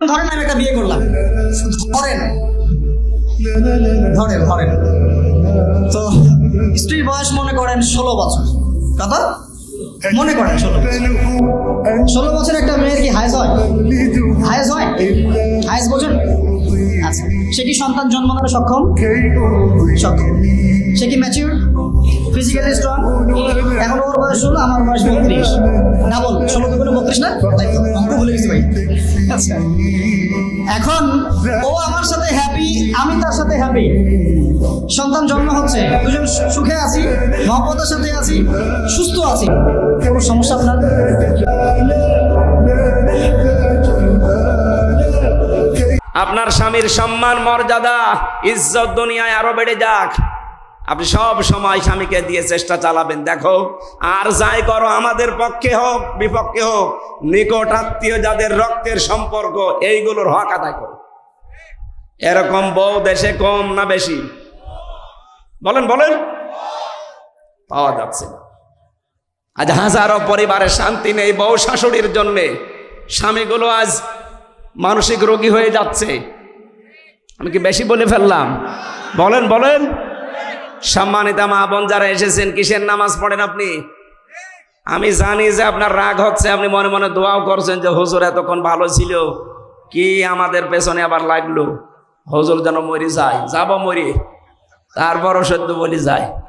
ধরেন আমি একটা বিয়ে করলাম। ধরেন। ধরেন ধরেন। তো স্ত্রীর বয়স মনে করেন ষোলো বছর। কত মনে করেন ষোলো ষোলো বছর একটা মেয়ের কি হাইজ হয়? হাইজ হয়? হাইজ বোঝেন আচ্ছা সে কি সন্তান জন্মানোর সক্ষম? সক্ষম। সে কি ম্যাচিউর ফিজিক্যালি স্ট্রং এখন ওর বয়স ষোলো, আমার বয়স বত্রিশ। না বল, ষোলো দুগুলো বত্রিশ না? তাই অঙ্ক ভুলে গেছি ভাই। আচ্ছা। এখন ও আমার সাথে হ্যাপি আমি তার সাথে হ্যাপি সন্তান জন্ম হচ্ছে। দুজন সুখে আছি, মহব্বতের সাথে আছি, সুস্থ আছি। কোনো সমস্যা আপনার? আপনার স্বামীর সম্মান, মর্যাদা, ইজ্জত দুনিয়ায় আরও বেড়ে যাক। আপনি সব সময় স্বামীকে দিয়ে চেষ্টা চালাবেন। দেখো, আর যাই করো, আমাদের পক্ষে হোক, বিপক্ষে হোক, নিকট আত্মীয় যাদের রক্তের সম্পর্ক, এইগুলোর হক আদায় করো। এরকম বউ দেশে কম না বেশি? বলেন বলেন। পাওয়া যাচ্ছে না। আজ হাজারো পরিবারে শান্তি নেই বউ শাশুড়ির জন্যে। স্বামীগুলো আজ মানসিক রোগী হয়ে যাচ্ছে। আমি কি বেশি বলে ফেললাম? বলেন বলেন। সম্মানিতা মা বোন যারা এসেছেন, কিসের নামাজ পড়েন আপনি? আমি জানি যে আপনার রাগ হচ্ছে, আপনি মনে মনে দোয়াও করছেন যে, হুজুর, এতক্ষণ ভালো ছিল। কি আমাদের পেছনে আবার লাগল? হুজুর যেন মরি যায়। যাব মরি। তারপরও সদ্য বলি যায়।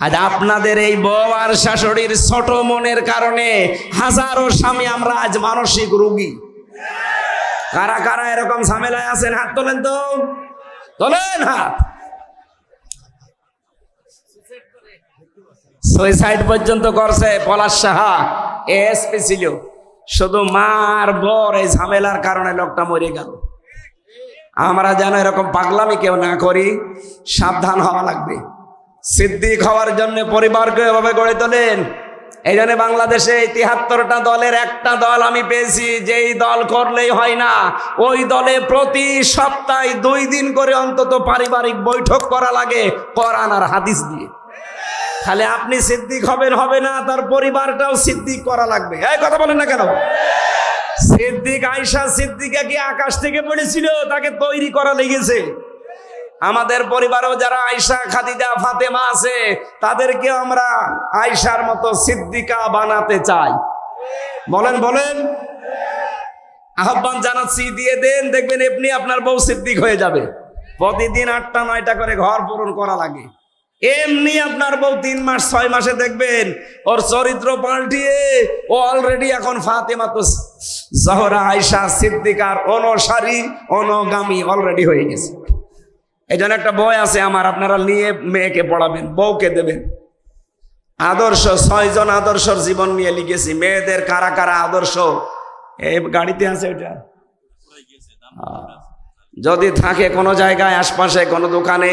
আজ আপনাদের এই বউ আর শাশুড়ির ছোট মনের কারণে হাজারো স্বামী আমরা আজ মানসিক রোগী। কারা কারা এরকম ঝামেলায় আছেন? হাত তোলেন তো। তোলেন হাত। সুইসাইড পর্যন্ত করছে পলাশ সাহা এসপি ছিল। শুধু মার বর এই ঝামেলার কারণে লোকটা মরে গেল। আমরা যেন এরকম পাগলামি কেউ না করি, সাবধান হওয়া লাগবে। সিদ্দিক হওয়ার জন্য পরিবারকে এভাবে গড়ে তোলেন। এই জন্য বাংলাদেশে তিয়াত্তরটা দলের একটা দল আমি পেয়েছি, যেই দল করলেই হয় না। ওই দলে প্রতি সপ্তাহে দুই দিন করে অন্তত পারিবারিক বৈঠক করা লাগে, কোরআন আর হাদিস দিয়ে। খালি আপনি সিদ্দিক হবেন, হবে না, তার পরিবারটাও সিদ্দিক করা লাগবে। এই কথা বলেন না কেন? সিদ্দিক আয়সা সিদ্দিকা কি আকাশ থেকে পড়েছিল? তাকে তৈরি করা লেগেছে। আমাদের পরিবারেও যারা আয়সা খাদিজা, ফাতেমা আছে, তাদেরকে আমরা আয়সার মতো সিদ্দিকা বানাতে চাই। বলেন বলেন। আহ্বান জানাচ্ছি, দিয়ে দেন, দেখবেন এমনি আপনার বউ সিদ্দিক হয়ে যাবে। প্রতিদিন আটটা, নয়টা করে ঘর পূরণ করা লাগে। এমনি আপনার বউ তিন মাস, ছয় মাসে দেখবেন, ওর চরিত্র পাল্টিয়ে ও অলরেডি এখন ফাতেমা তো জহরা আয়সা সিদ্দিকার অনসারী, অনগামী অলরেডি হয়ে গেছে। এই জন্য একটা বই আছে আমার, আপনারা নিয়ে মেয়েকে পড়াবেন, বউকে দেবেন। আদর্শ, ছয়জন আদর্শর জীবন নিয়ে লিখেছি, মেয়েদের কারা কারা আদর্শ? এই গাড়িতে আছে এটা? যদি থাকে কোনো জায়গায়, আশপাশে কোনো দোকানে,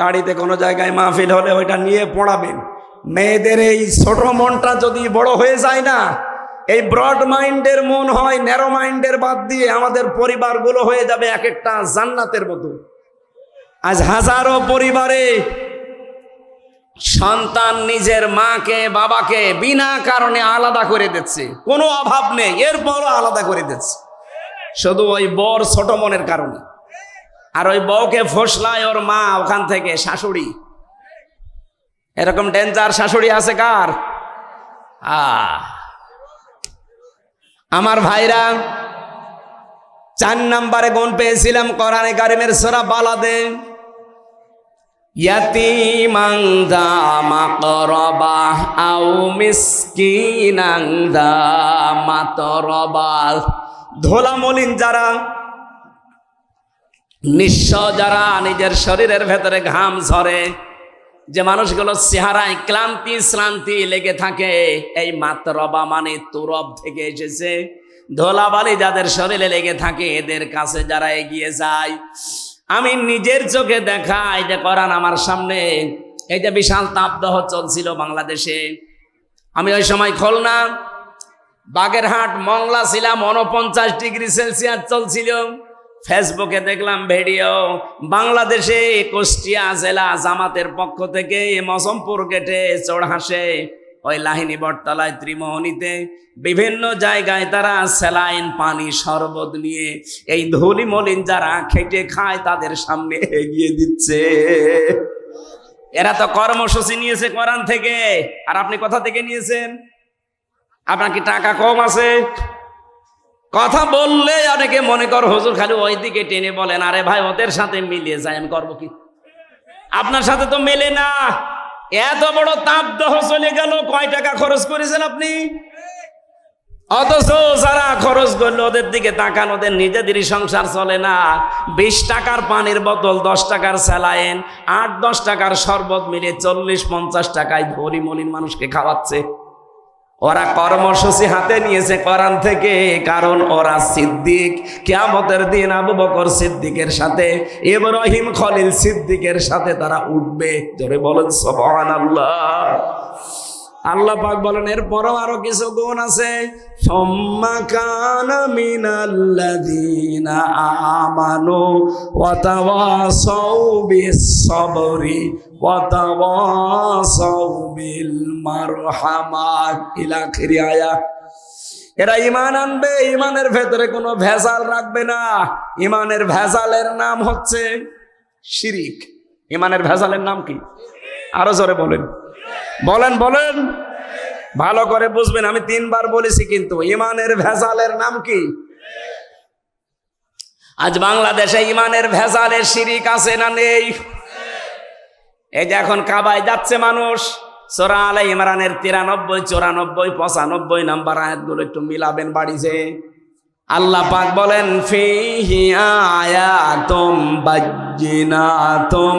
গাড়িতে কোনো জায়গায় মাহফিল হলে ওইটা নিয়ে পড়াবেন। মেয়েদের এই ছোট মনটা যদি বড় হয়ে যায় না, এই ব্রড মাইন্ডের মন হয়, ন্যারো মাইন্ডের বাদ দিয়ে আমাদের পরিবারগুলো হয়ে যাবে এক একটা জান্নাতের মতো। আজ হাজারো পরিবারে সন্তান নিজের মাকে, বাবাকে বিনা কারণে আলাদা করে দিচ্ছে। কোনো অভাব নেই, এরপরও আলাদা করে দিচ্ছে। শুধু ওই বর ছোট মনের কারণে। আর ওই বউকে ফসলায় ওর মা ওখান থেকে, শাশুড়ি। এরকম ডেঞ্জার শাশুড়ি আছে কার? আমার ভাইরা, চার নাম্বারে গুণ পেয়েছিলাম কোরআনে কারিমের সোরা বালাদে। ইয়াতিমাং দা মাকরবা আও মিসকিনাং দা মাতরবা ধোলা মলিন যারা, নিঃস্ব যারা নিজের শরীরের ভেতরে ঘাম ঝরে, যে মানুষগুলো চেহারায় ক্লান্তি শ্রান্তি লেগে থাকে, এই মাতরবা মানে তুরব থেকে এসেছে। ধোলাবালি যাদের শরীরে লেগে থাকে, এদের কাছে যারা এগিয়ে যায় আমি নিজের চোখে দেখাই যে করান আমার সামনে। এই যে বিশাল তাপদাহ চলছিল বাংলাদেশে। আমি ওই সময় খুলনা, বাগেরহাট, মংলা ছিলাম উনপঞ্চাশ ডিগ্রি সেলসিয়াস চলছিল। ফেসবুকে দেখলাম ভিডিও, বাংলাদেশে কুষ্টিয়া জেলা জামাতের পক্ষ থেকে মসমপুর গেটে চড়হাসে ওই লাহিনী বটতলায় ত্রিমোহনীতে বিভিন্ন জায়গায় তারা স্যালাইন পানি শরবত নিয়ে এই ধুলি মলিন যারা খেটে খায় তাদের সামনে এগিয়ে দিচ্ছে। এরা তো কর্মসূচি নিয়েছে কোরআন থেকে। আর আপনি কোথা থেকে নিয়েছেন? আপনার কি টাকা কম আছে? কথা বললে অনেকে মনে কর হুজুর খালি ওই দিকে টেনে বলেন আরে ভাই, ওদের সাথে মিলিয়ে যায়, আমি করব কি? আপনার সাথে তো মেলে না। এত বড় তাপ তাপদাহ চলে গেল, কয় টাকা খরচ করেছেন আপনি? অথচ যারা খরচ করল, ওদের দিকে তাকান, ওদের নিজেদেরই সংসার চলে না। বিশ টাকার পানির বোতল, দশ টাকার স্যালাইন, আট, দশ টাকার শরবত মিলে চল্লিশ, পঞ্চাশ টাকায় ধরি মলিন মানুষকে খাওয়াচ্ছে। ওরা কর্মসূচি হাতে নিয়েছে কোরআন থেকে, কারণ ওরা সিদ্দিক। কেমতের দিন আবু বকর সিদ্দিকের সাথে, ইব্রাহিম খলিল সিদ্দিকের সাথে তারা উঠবে। জোরে বলেন, সুবহানাল্লাহ। আল্লাহ পাক বলেন, এরপরও আরও কিছু গুণ আছে। আমানু আখিরি আয়াত এরা ইমান আনবে ইমানের ভেতরে কোনো ভেজাল রাখবে না। ইমানের ভেজালের নাম হচ্ছে শিরিক। ইমানের ভেজালের নাম কি? আরও জোরে বলেন। বলেন বলেন। ভালো করে বুঝবেন, আমি তিনবার বলেছি কিন্তু ইমানের ভেজালের নাম কি? আজ বাংলাদেশে ইমানের ভেজালের শিরিক আছে না নেই? এই যে এখন কাবায় যাচ্ছে মানুষ, সোরা আলাই ইমরানের তিরানব্বই, চৌরানব্বই, পঁচানব্বই নাম্বার আয়াতগুলো একটু মিলাবেন বাড়িতে। আল্লাহ পাক বলেন, ফিহি আয়াতুম বাজ্জিনাতুম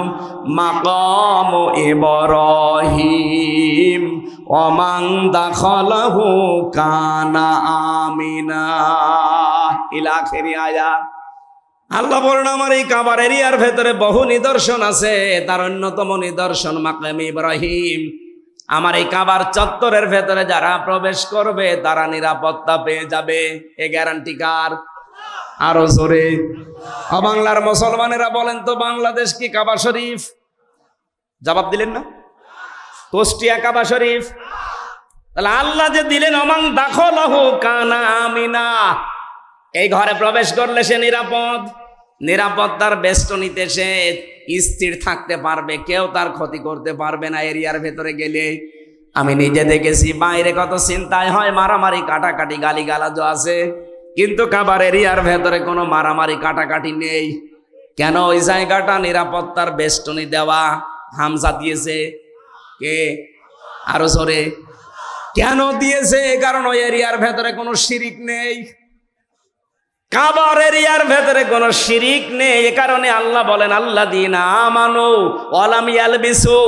মাকাম ইব্রাহিম ওমান দাখালাহু কানা আমিনা। ইলা আখিরি আয়াত আল্লাহ বলেন, আমার এই কাবার এরিয়ার ভেতরে বহু নিদর্শন আছে। তার অন্যতম নিদর্শন মাকাম ইব্রাহিম। আমার এই কাবার চত্বরের ভেতরে যারা প্রবেশ করবে, তারা নিরাপত্তা পেয়ে যাবে। এ গ্যারান্টি কার? আরও জোরে। বাংলার মুসলমানেরা বলেন তো, বাংলাদেশ কি কাবা শরীফ? জবাব দিলেন না? কুষ্টিয়া কাবা শরীফ? তাহলে আল্লাহ যে দিলেন অমাং দাখল কানা আমিনা। এই ঘরে প্রবেশ করলে সে নিরাপদ। নিরাপত্তার বেষ্টনীতে সে স্থির থাকতে পারবে, কেউ তার ক্ষতি করতে পারবে না এরিয়ার ভেতরে গেলে। আমি নিজে দেখেছি, বাইরে কত চিন্তায় হয়, মারামারি, কাটাকাটি গালি গালাজও আছে। কিন্তু কাবার এরিয়ার ভেতরে কোনো মারামারি, কাটাকাটি নেই। কেন ওই জায়গাটা নিরাপত্তার বেষ্টনী দেওয়া? হামজা দিয়েছে কে? আরও জোরে। কেন দিয়েছে? কারণ ওই এরিয়ার ভেতরে কোনো শিরিক নেই। কাবার এরিয়ার ভেতরে কোন শিরিক নেই। এ কারণে আল্লাহ বলেন আল্লাহ দিন আমানু ওয়ালাম ইয়ালবিসু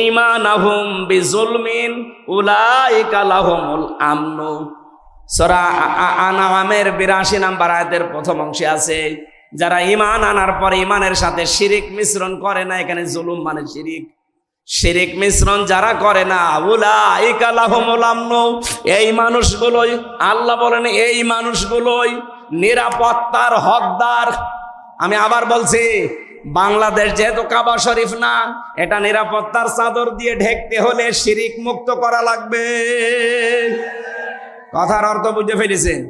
ঈমানাহুম বিজুলমিন উলাইকা লাহুমুল আমনু। সূরা আনামের 82 নাম্বার আয়াতের প্রথম অংশে আছে, যারা ঈমান আনার পরে ঈমানের সাথে শিরিক মিশ্রণ করে না, এখানে জুলুম মানে শিরিক। শিরিক মিশ্রণ যারা করে না, উলাইকা লাহুমুল আমনু। এই মানুষগুলোই, আল্লাহ বলেন, এই মানুষগুলোই নিরাপত্তার হকদার। আমি আবার বলছি, বাংলাদেশ যেহেতু কাবা শরীফ না, এটা নিরাপত্তার চাদর দিয়ে ঢেকতে হলে শিরিক মুক্ত করা লাগবে। কথার অর্থ বুঝে ফেলেছেন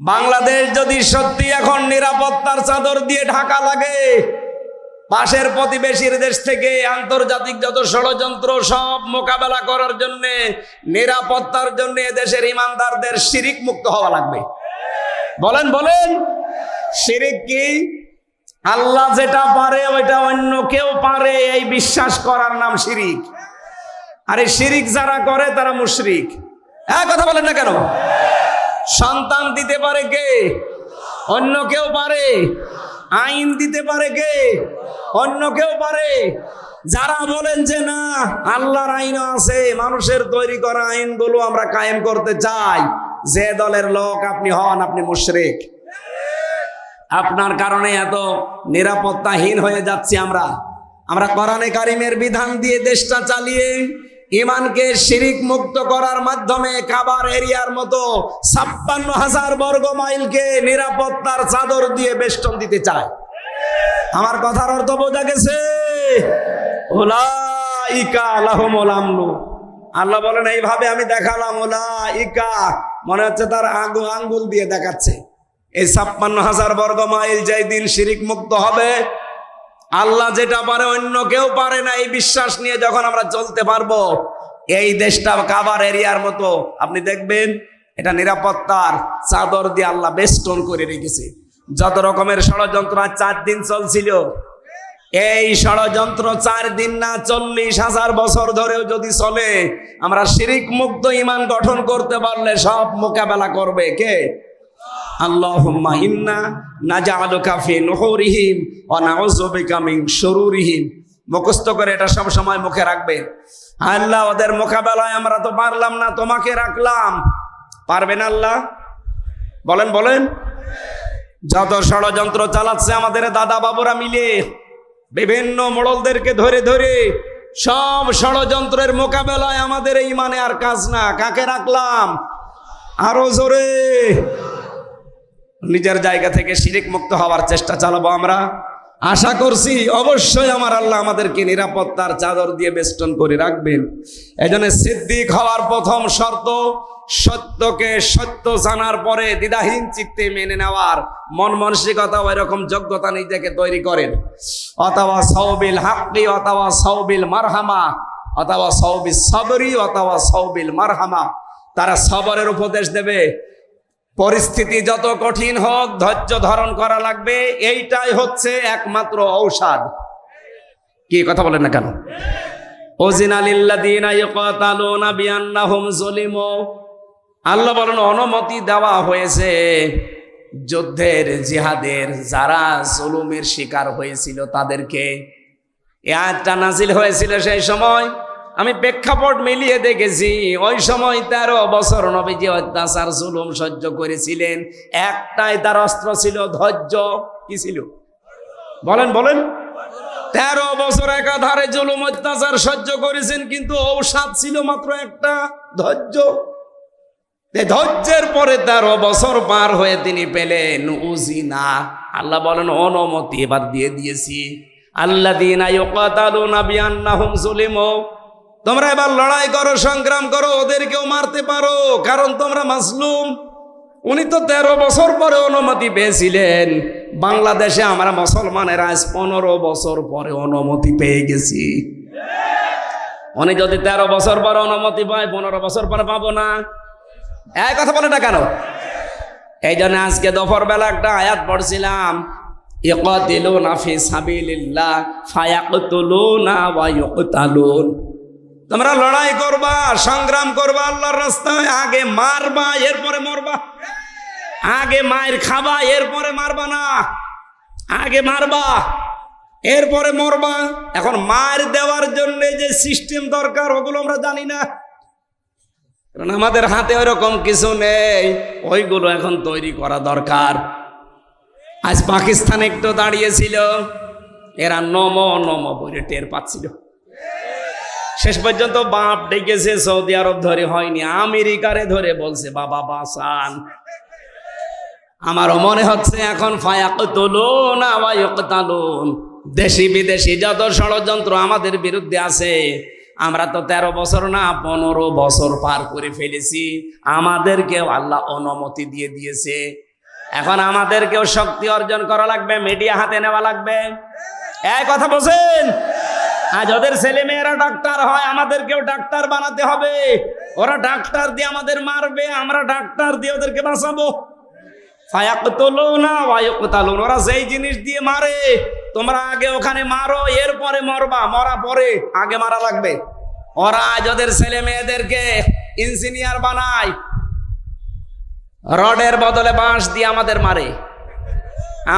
বাংলাদেশ যদি সত্যি এখন নিরাপত্তার চাদর দিয়ে ঢাকা লাগে, পাশের প্রতিবেশীর দেশ থেকে আন্তর্জাতিক যত ষড়যন্ত্র সব মোকাবেলা করার জন্য, নিরাপত্তার জন্য দেশের ইমানদারদের শিরিক মুক্ত হওয়া লাগবে। বলেন বলেন। শিরিক কি? আল্লাহ যেটা পারে, ওইটা অন্য কেউ পারে, এই বিশ্বাস করার নাম শিরিক। আর শিরিক যারা করে, তারা মুশরিক। হ্যাঁ কথা বলেন না কেন? সন্তান দিতে পারে কে? অন্য কেউ পারে। আইন দিতে পারে কে? অন্য কেউ পারে। যারা বলেন যে না, আল্লাহর আইন আছে, মানুষের তৈরি করা আইনগুলো আমরা কায়েম করতে চাই। যে দলের লোক আপনি হন, আপনি মুশরিক। আপনার কারণে এত নিরাপত্তাহীন হয়ে যাচ্ছি আমরা। আমরা কোরআনে কারিমের বিধান দিয়ে দেশটা চালিয়ে ইমানকে শিরিক মুক্ত করার মাধ্যমে কাবার এরিয়ার মতো ছাপ্পান্ন হাজার বর্গ মাইলকে নিরাপত্তার চাদর দিয়ে বেষ্টন দিতে চায়। আমার কথার অর্থ বোঝা গেছে? ওলাইকা লাহুমুল আমনু। আল্লাহ বলেন, এইভাবে আমি দেখালাম ওলা ইকা মনে হচ্ছে তার আঙ্গু আঙ্গুল দিয়ে দেখাচ্ছে। এই ছাপ্পান্ন হাজার বর্গ মাইল যেই দিন শিরিক মুক্ত হবে, আল্লাহ যেটা পারে অন্য কেউ পারে না, এই বিশ্বাস নিয়ে যখন আমরা চলতে পারব, এই দেশটা কাবার এরিয়ার মতো। আপনি দেখবেন, এটা নিরাপত্তার চাদর দিয়ে আল্লাহ বেষ্টন করে রেখেছে। যত রকমের ষড়যন্ত্র চার দিন চলছিল এই ষড়যন্ত্র চার দিন না চল্লিশ হাজার বছর ধরেও যদি চলে, আমরা শিরিক মুক্ত ইমান গঠন করতে পারলে সব মোকাবেলা করবে কে? করে এটা মুখে রাখবে। আল্লাহ, ওদের মোকাবেলায় আমরা তো পারলাম না, তোমাকে রাখলাম। পারবেন আল্লাহ? বলেন বলেন। যত ষড়যন্ত্র চালাচ্ছে আমাদের দাদা বাবুরা মিলে। বিভিন্ন মোড়লদেরকে ধরে ধরে সব ষড়যন্ত্রের মোকাবেলায় আমাদের এই মানে আর কাজ না। কাকে রাখলাম? আরও জোরে। নিজের জায়গা থেকে শিরিক মুক্ত হওয়ার চেষ্টা চালাবো আমরা। আশা করছি অবশ্যই আমার আল্লাহ আমাদেরকে নিরাপত্তার চাদর দিয়ে বেষ্টন করে রাখবেন। এজন্য সিদ্দিক হওয়ার প্রথম শর্ত সত্যকে সত্য জানার পরে দ্বিধাহীন চিত্তে মেনে নেওয়ার মন মানসিকতা ওই রকম যোগ্যতা নিজেকে তৈরি করেন। অথবা সৌবিল হাক্কি অথবা সৌবিল মারহামা অথবা সৌবিল সবরি অথবা সৌবিল মারহামা। তারা সবরের উপদেশ দেবে। পরিস্থিতি যত কঠিন হোক ধৈর্য ধারণ করা লাগবে। এইটাই হচ্ছে একমাত্র ঔষধ। কি কথা বলেন না কেন? ওজিনালিল্লাদিনা ইয়কাতালুনা বিআন্নাহুম যুলিমু। আল্লাহ বলেন, অনুমতি দেওয়া হয়েছে। যুদ্ধের জিহাদের যারা জুলুমের শিকার হয়েছিল তাদেরকে। আয়াতটা নাজিল হয়েছিল সেই সময়। আমি প্রেক্ষাপট মিলিয়ে দেখেছি, ওই সময় তেরো বছর নবীজি অত্যাচার, জুলুম সহ্য করেছিলেন। একটাই তার অস্ত্র ছিল ধৈর্য। কি ছিল? বলেন বলেন। তেরো বছর একাধারে জুলুম, অত্যাচার সহ্য করেছেন, কিন্তু ঔষধ ছিল মাত্র একটা, ধৈর্য। ধৈর্যের পরে তেরো বছর পার হয়ে তিনি পেলেন উজিনা। আল্লাহ বলেন, অনুমতি এবার দিয়ে দিয়েছি। আল্লাহ দিন তোমরা এবার লড়াই করো, সংগ্রাম করো, ওদেরকেও মারতে পারো, কারণ তোমরা মাসলুম উনি তো তেরো বছর পরে অনুমতি পেয়েছিলেন। বাংলাদেশে আমরা মুসলমানের আজ পনেরো বছর পরে অনুমতি পেয়ে গেছি। উনি যদি তেরো বছর পরে অনুমতি পায়, পনেরো বছর পরে পাবো না। এই কথা বলে না কেন? এই জন্য আজকে দফর বেলা একটা আয়াত পড়ছিলাম, ইকাতিলুনা ফি সাবিলিল্লাহ ফায়াকতুলুনা ওয়া ইউকতালুন। তোমরা লড়াই করবা, সংগ্রাম করবা, আল্লাহর রাস্তায় আগে মারবা, এরপরে মরবা। আগে মায়ের খাবা, এরপরে মারবা না। আগে মারবা, এরপরে মরবা। এখন মার দেওয়ার জন্য যে সিস্টেম দরকার, ওগুলো আমরা জানি না। কারণ আমাদের হাতে ওইরকম কিছু নেই। ওইগুলো এখন তৈরি করা দরকার। আজ পাকিস্তান একটু দাঁড়িয়েছিল। এরা নম নম বলে টের পাচ্ছিল। শেষ পর্যন্ত বাপ ডেকেছে, সৌদি আরব ধরে হয়নি, আমেরিকারে ধরে বলছে, বাবা বাসান আমারও মনে হচ্ছে এখন ফায়াক তুলুন আওয়ায়ুন দেশি বিদেশি যত ষড়যন্ত্র আমাদের বিরুদ্ধে আছে আমরা তো তেরো বছর না, পনেরো বছর পার করে ফেলেছি। আমাদেরকেও আল্লাহ অনুমতি দিয়ে দিয়েছে। এখন আমাদেরকেও শক্তি অর্জন করা লাগবে মিডিয়া হাতে নেওয়া লাগবে। এক কথা বলছেন? আজ ওদের ছেলে মেয়েরা ডাক্তার হয়, আমাদেরকেও ডাক্তার বানাতে হবে। ওরা ডাক্তার দিয়ে আমাদের মারবে, আমরা ডাক্তার দিয়ে ওদেরকে বাঁচাবো। ফায়াকতুলুনা, ওয়া ইউকতালুন, ওরা যেই জিনিস দিয়ে মারে তোমরা আগে ওখানে মারো, এরপরে মরবা, মরা পরে আগে মারা লাগবে। ওরা আজ ওদের ছেলে মেয়েদেরকে ইঞ্জিনিয়ার বানায়, রডের বদলে বাঁশ দিয়ে আমাদের মারে।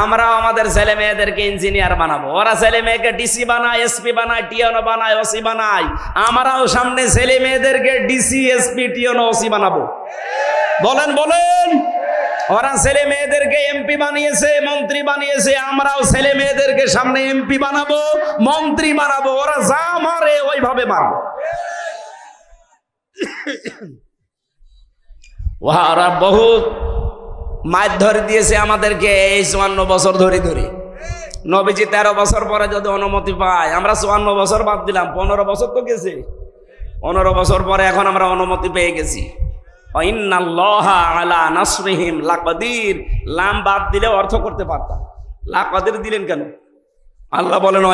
আমরাও আমাদের ছেলে মেয়েদেরকে ইঞ্জিনিয়ার বানাবো। ওরা ছেলে মেয়েকে ডিসি বানায় এসপি বানায় টিএনও বানায় ওসি বানায়। আমরাও সামনে ছেলে মেয়েদেরকে ডিসি এসপি টিএনও ওসি বানাবো। বলেন বলেন। ওরা ছেলে মেয়েদেরকে এমপি বানিয়েছে, মন্ত্রী বানিয়েছে, আমরাও ছেলে মেয়েদেরকে সামনে এমপি বানাবো, মন্ত্রী বানাবো, ওরা যা মারে ওইভাবে মারবো। ওরা বহুত মাছ ধরে দিয়েছে আমাদেরকে এই চুয়ান্ন বছর ধরে ধরে। নবীজি তেরো বছর পরে যদি অনুমতি পায়, আমরা চুয়ান্ন বছর বাদ দিলাম, পনেরো বছর তো গেছে। পনেরো বছর পরে এখন আমরা অনুমতি পেয়ে গেছি। আলা নাসরিহিম, লাকাদির। লাম বাদ দিলে অর্থ করতে পারতাম। লাকাদির দিলেন কেন? আল্লাহ বলেন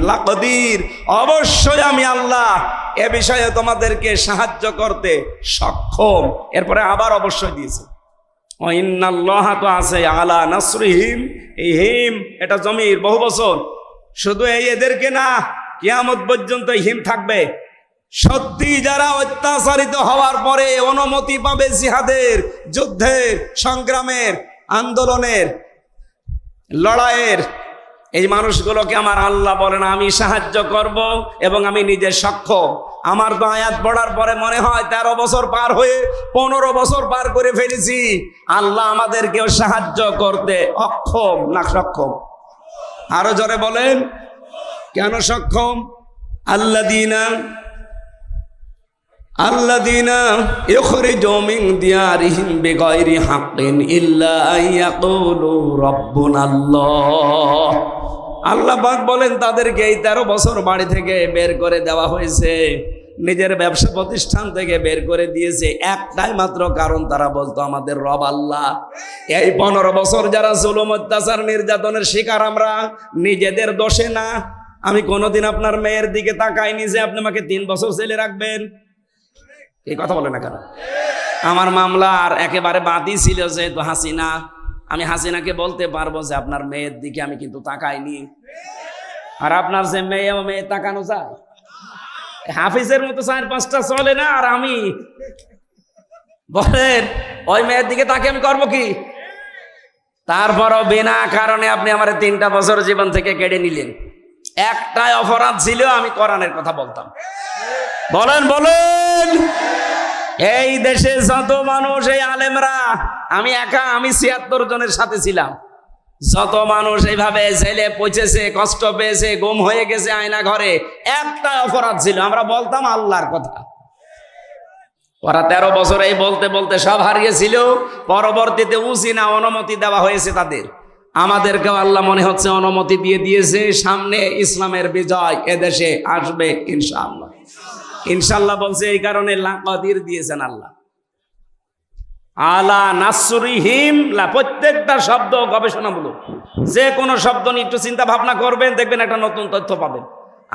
লাকাদির। অবশ্যই আমি আল্লাহ এ বিষয়ে তোমাদেরকে সাহায্য করতে সক্ষম। এরপরে আবার অবশ্যই দিয়েছে। ইন্নাল্লাহ তো আছে আলা নাসরিহিম, এই হিম, এটা জমির বহু বছর। শুধু এই এদেরকে না, কিয়ামত পর্যন্ত হিম থাকবে। সত্যি যারা অত্যাচারিত হওয়ার পরে অনুমতি পাবে জিহাদের যুদ্ধের, সংগ্রামের, আন্দোলনের, লড়াইয়ের, এই মানুষগুলোকে আমার আল্লাহ বলেন, আমি সাহায্য করব এবং আমি নিজে সক্ষম। আমার তো আয়াত পড়ার পরে মনে হয় তেরো বছর পার হয়ে পনেরো বছর পার করে ফেলেছি। আল্লাহ আমাদেরকেও সাহায্য করতে অক্ষম না সক্ষম? আরও জোরে বলেন, কেন সক্ষম? আল্লাহ দিনা আল্লাদিনা আল্লাহ বলেন, তাদেরকে এই তেরো বছর বাড়ি থেকে বের করে দেওয়া হয়েছে। নিজের ব্যবসা প্রতিষ্ঠান থেকে বের করে দিয়েছে। একটাই মাত্র কারণ, তারা বলতো আমাদের রব আল্লাহ। এই পনেরো বছর যারা জুলুম, অত্যাচার, নির্যাতনের শিকার আমরা, নিজেদের দোষে না। আমি কোনোদিন আপনার মেয়ের দিকে তাকাইনি যে আপনি আমাকে তিন বছর ছেলে রাখবেন। এই কথা বলে না কেন? আমার মামলার একেবারে বাদই ছিল যেহেতু হাসিনা। আমি হাসিনাকে বলতে পারব যে আপনার মেয়ের দিকে আমি কিন্তু তাকাইনি। আর আপনার যে মেয়ে মেয়ে তাকানো যায়? হাফিজের মতো চার পাঁচটা চলে না আর আমি? বলেন, ওই মেয়ের দিকে তাকে আমি করব কি? তারপরও বিনা কারণে আপনি আমার তিনটা বছর জীবন থেকে কেড়ে নিলেন। একটাই অপরাধ ছিল, আমি কোরআনের কথা বলতাম। বলেন বলেন। এই দেশে যত মানুষ, এই আলেমরা, আমি একা, আমি ছিয়াত্তর জনের সাথে ছিলাম। যত মানুষ এইভাবে জেলে পচেছে, কষ্ট পেয়েছে, গুম হয়ে গেছে আয়না ঘরে একটা অপরাধ ছিল, আমরা বলতাম আল্লাহর কথা। ওরা তেরো বছর এই বলতে বলতে সব হারিয়েছিল, পরবর্তীতে উচি না অনুমতি দেওয়া হয়েছে তাদের। আমাদেরকেও আল্লাহ মনে হচ্ছে অনুমতি দিয়ে দিয়েছে, সামনে ইসলামের বিজয় এদেশে আসবে, ইনশাআল্লাহ। ইনশাল্লাহ বলছে, এই কারণে দিয়েছেন আল্লাহ। আলা নাসরিহিম, লা প্রত্যেকটা শব্দ গবেষণামূলক। যে কোনো শব্দ নিয়ে একটু চিন্তা ভাবনা করবেন, দেখবেন একটা নতুন তথ্য পাবেন।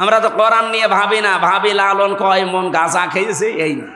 আমরা তো করান নিয়ে ভাবি না, ভাবি লালন কয়, মন গাছা খেয়েছে, এই না।